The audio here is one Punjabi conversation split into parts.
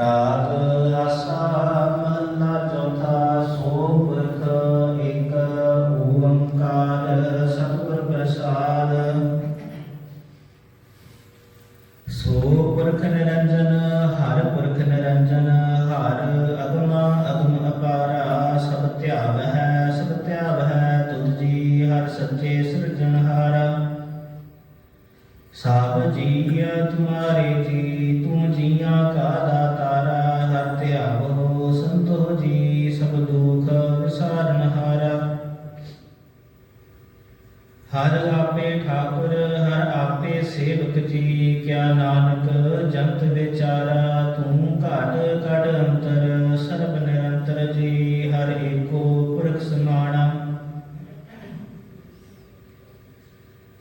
ਰਾਗ ਆਸਾ ਮਹਲਾ ਚੌਥਾ ਸੋ ਪੁਰਖ ਇੱਕ ਓੰਕਾਰ ਸਤਿਗੁਰ ਪ੍ਰਸਾਦ। ਸੋ ਨਿਰੰਜਨ, ਹਰ ਪੁਰਖ ਨਿਰੰਜਨ, ਹਰ ਅਗਮਾ ਅਗਮ ਅਪਾਰਾ, ਸਭ ਧਿਆਵ ਹੈ ਸਭ ਧਿਆਵ ਹੈ ਤੁਧ ਜੀ, ਹਰ ਸੱਚੇ ਸਿਰਜਣਹਾਰਾ। ਸਭ ਜੀ, ਤੁਮਾਰੇ ਜੀ ਧਿਆਵੋ ਜੀ ਸਭ ਦੁਖ ਵਿਸਾਰਨ ਹਾਰਾ ਹਰ ਆਪੇ ਠਾਕੁਰ, ਹਰ ਆਪੇ ਸੇਵਕ ਜੀ, ਕਿਆ ਨਾਨਕ ਜੰਤ ਵਿਚਾਰਾ, ਤੂੰ ਘਟ ਘਟ ਅੰਤਰ, ਸਰਬ ਨਿਰੰਤਰ ਜੀ, ਹਰ ਏਕੋ ਪੁਰਖ ਸਮਾਣਾ।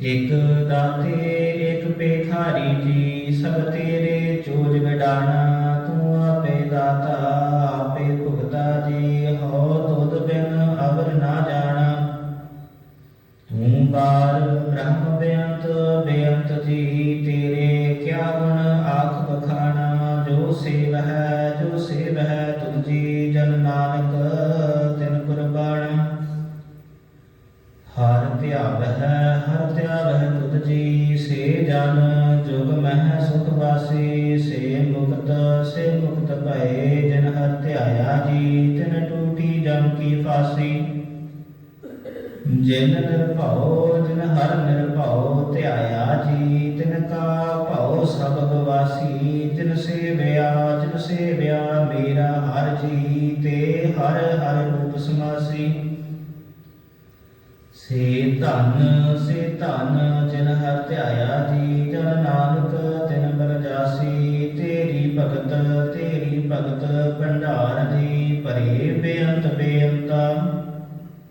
ਇਕ ਦਾਤੇ, ਇਕ ਪੇਖਾਰੀ ਜੀ, ਸਭ ਤੇਰੇ ਚੋਜ ਵਿਡਾਣਾ ਤੂੰ ਆਪੇ ਦਾਤਾ ਤੂੰ ਬ੍ਰਹਮ ਬੇਅੰਤ ਬੇਅੰਤ ਜੀ, ਤੇਰੇ ਕਿਆ ਗੁਣ ਆਖ ਬਖਾਣਾ ਜੋ ਸੇਵ ਹੈ ਜੋ ਸੇਵ ਹੈ ਤੁਧ ਜਨ ਨਾਨਕ ਤਿਨ ਕੁਰਬਾਨਾ। ਹਰ ਧਿਆਵ ਹੈ ਹਰ ਧਿਆਵ ਹੈ ਤੁਧ ਜੀ, ਸੇ ਜਨ ਜੁਗ ਮਹਿ ਸੁਖ ਵਾਸੀ, ਸੇ ਮੁਕਤ ਸੇ ਮੁਕਤ ਭਏ, ਜਿਨ ਹਰ ਧਿਆਇਆ ਜੀ, ਤਿਨ ਟੂਟੀ ਜਮ ਕੀ ਫਾਸੀ। ਜਿਨ ਨਿਰਭਉ, ਜਿਨ ਹਰ ਨਿਰਭਉ, ਧਿਆਇਆ ਜੀ ਤਿਨ ਕਾ ਭਉ ਸਭ ਵਾਸੀ ਜਿਨ ਸੇਵਿਆ ਜਿਨ ਸੇਵਿਆ ਮੇਰਾ ਹਰ ਜੀ ਤੇ ਹਰ ਹਰ ਰੂਪ ਸਮਾਸੀ। ਸੇ ਧਨ ਸੇ ਧਨ, ਜਿਨ ਹਰ ਧਿਆਇਆ ਜੀ ਜਨ ਨਾਨਕ ਤਿਨ ਬਰਜਾਸੀ ਤੇਰੀ ਭਗਤ ਤੇਰੀ ਭਗਤ, ਭੰਡਾਰ ਜੀ ਪਰੇ ਬਿਆ